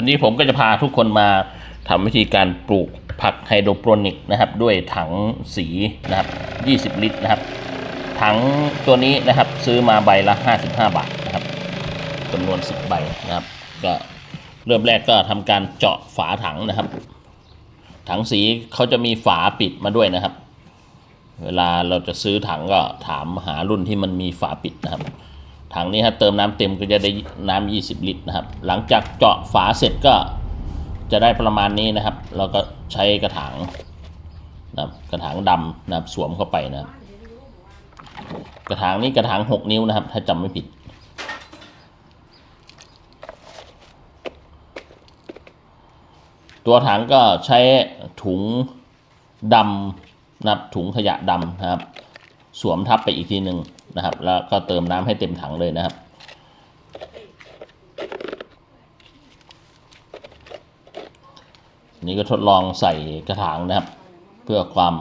วันนี้ผมก็จะพาทุกคนมาทำวิธีการปลูกผักไฮโดรโปรนิกนะครับ ด้วยถังสีนะครับ 20 ลิตรนะครับ ถังตัวนี้นะครับซื้อมาใบละ 55 บาทนะครับจำนวน 10 ใบนะครับ ก็เริ่มแรกก็ทำการเจาะฝาถังนะครับ ถังสีเขาจะมีฝาปิดมาด้วยนะครับ เวลาเราจะซื้อถังก็ถามหารุ่นที่มันมีฝาปิดนะครับ ถังนี้ถ้าเติมน้ำเต็มก็จะได้น้ำ20 ลิตรนะครับ หลังจากเจาะฝาเสร็จก็จะได้ประมาณนี้นะครับ เราก็ใช้กระถางนะครับกระถางดำนะครับสวมเข้าไปนะครับกระถางนี้กระถาง 6 นิ้วนะครับ ถ้าจำไม่ผิด ตัวถังก็ใช้ถุงดำนะครับถุงขยะดำนะครับ สวมทับไปอีกทีหนึ่ง นะครับ แล้วก็เติมน้ำให้เต็มถังเลยนะครับ นี่ก็ทดลองใส่กระถางนะครับ เพื่อความ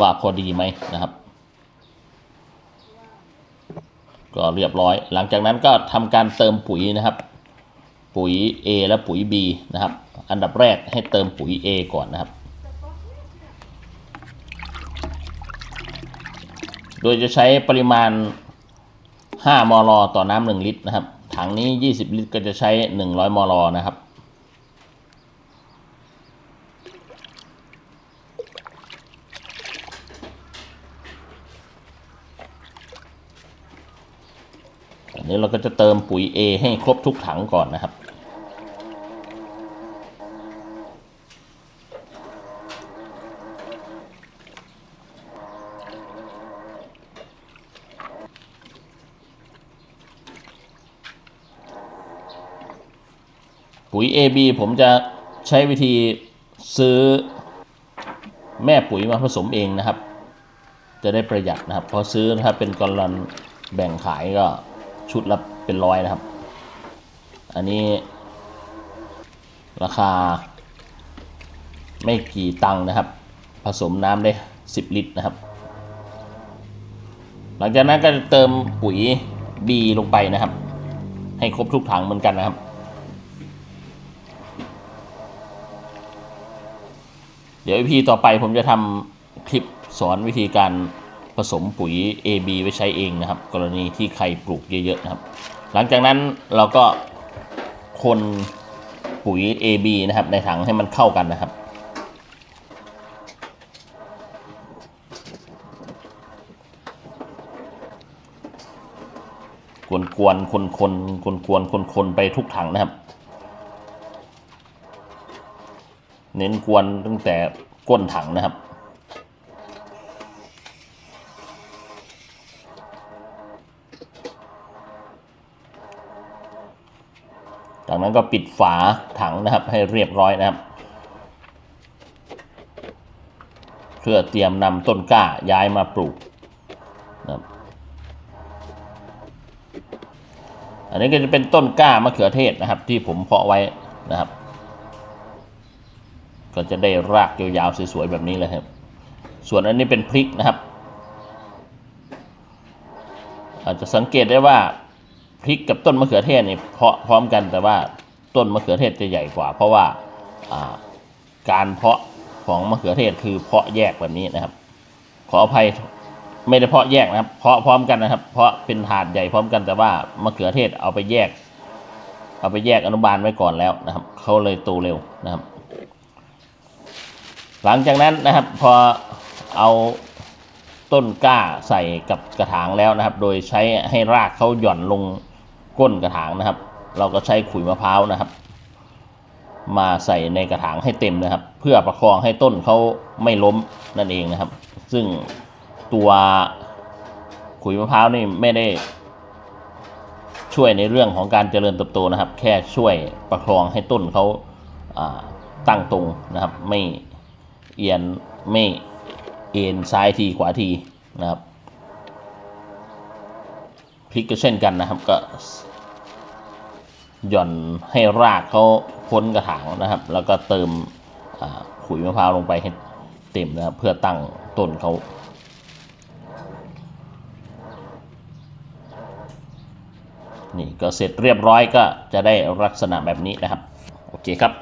ว่าพอดีไหมนะครับ ก็เรียบร้อย หลังจากนั้นก็ทำการเติมปุ๋ยนะครับ ปุ๋ย A และปุ๋ย B นะครับ อันดับแรกให้เติมปุ๋ย A ก่อนนะครับ โดยจะใช้ปริมาณ 5 มล ต่อน้ำ1ลิตรนะครับ ถังนี้ 20 ลิตรก็จะใช้ 100 มล นะครับอันนี้เราก็จะเติมปุ๋ย A ให้ครบทุกถังก่อนนะครับ ปุ๋ย AB ผมจะใช้วิธีซื้อแม่ปุ๋ยมาผสมเองนะครับ จะได้ประหยัดนะครับเพอซื้อถ้าเป็นกรันแบ่งขายก็ชุดละเป็นร้อยนะครับ อันนี้ราคาไม่กี่ตังค์นะครับ ผสมน้ำได้ 10 ลิตรนะครับ หลังจากนั้นก็จะเติมปุ๋ย B ลงไปนะครับ ให้ครบทุกถังเหมือนกันนะครับ เดี๋ยวพีต่อไปผมจะทำคลิปสอนวิธีการผสมปุ๋ย AB ไว้ใช้เองนะครับ กรณีที่ใครปลูกเยอะๆนะครับ หลังจากนั้นเราก็คนปุ๋ย AB นะครับ ในถังให้มันเข้ากันนะครับกวนกวนคนคนกวนกวนคนคนไปทุกถังนะครับ เน้นกวนตั้งแต่ก้นถังนะครับ จากนั้นก็ปิดฝาถังนะครับให้เรียบร้อยนะครับ เพื่อเตรียมนำต้นกล้าย้ายมาปลูกนะครับอันนี้ก็จะเป็นต้นกล้ามะเขือเทศนะครับ ที่ผมเพาะไว้นะครับ ก็จะได้รากยาวๆสวยๆแบบนี้เลยครับ ส่วนอันนี้เป็นพริกนะครับ อาจจะสังเกตได้ว่าพริกกับต้นมะเขือเทศนี่เพาะพร้อมกันแต่ว่าต้นมะเขือเทศจะใหญ่กว่า เพราะว่าการเพาะของมะเขือเทศคือเพาะแยกแบบนี้นะครับ ขออภัยไม่ได้เพาะแยกนะครับ เพาะพร้อมกันนะครับ เพาะเป็นถาดใหญ่พร้อมกันแต่ว่ามะเขือเทศเอาไปแยก เอาไปแยกอนุบาลไว้ก่อนแล้วนะครับเขาเลยโตเร็วนะครับ หลังจากนั้นนะครับพอเอาต้นกล้าใส่กับกระถางแล้วนะครับ โดยใช้ให้รากเขาหย่อนลงก้นกระถางนะครับ เราก็ใช้ขุยมะพร้าวนะครับ มาใส่ในกระถางให้เต็มนะครับ เพื่อประคองให้ต้นเขาไม่ล้มนั่นเองนะครับ ซึ่งตัวขุยมะพร้าวนี่ไม่ได้ช่วยในเรื่องของการเจริญเติบโตนะครับ แค่ช่วยประคองให้ต้นเขาอ่าตั้งตรงนะครับ ไม่ เอียนไม่เอ็นซ้ายทีขวาทีนะครับพลิกก็เช่นกันนะครับก็หย่อนให้รากเขาพ้นกระถางนะครับ แล้วก็เติมขุยมะพร้าวลงไปให้เต็มนะครับเพื่อตั้งต้นเขานี่ก็เสร็จเรียบร้อยก็จะได้ลักษณะแบบนี้นะครับ โอเคครับ